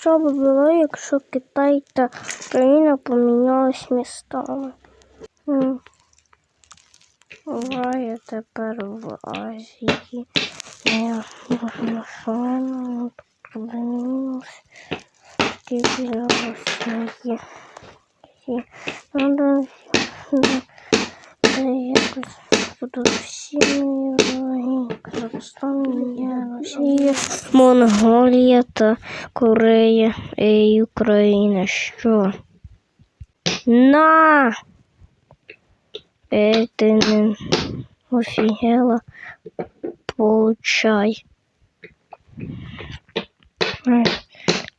що б було, якщо Китай та Україна помінялись містами? М. Буває тепер в Азії. Я можна фану, проблемілось. Тільки зараз є. Є. Надо це якось буду всі мої Казахстан, я Росія, Монголія та Корея і Україна. Що? На! Е, ти не офігела. Получай. Ай,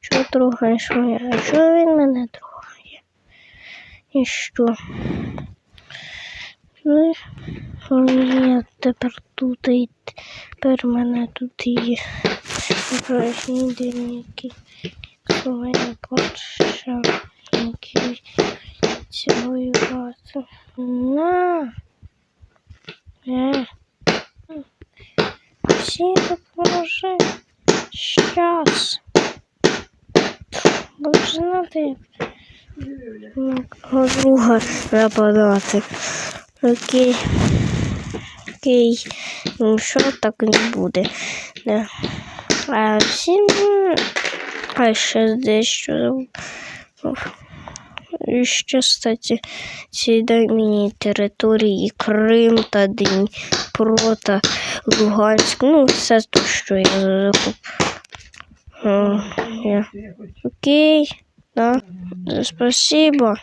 Чого трогаєш мене? А чого він мене трогає? І що? Ну, я тепер тут і тепер мене тут є мене Польща, які цілої рази. На! Е! Всі допоможи. Щас. Будеш знати, як друга нападати. Окей. Окей. Ну що так не буде. Да. А всім. А ще дещо. І ще, кстати, ці дай мені території Крим та Дніпро та Луганськ. Ну, все то, що я закуп. Окей, да. Спасибо.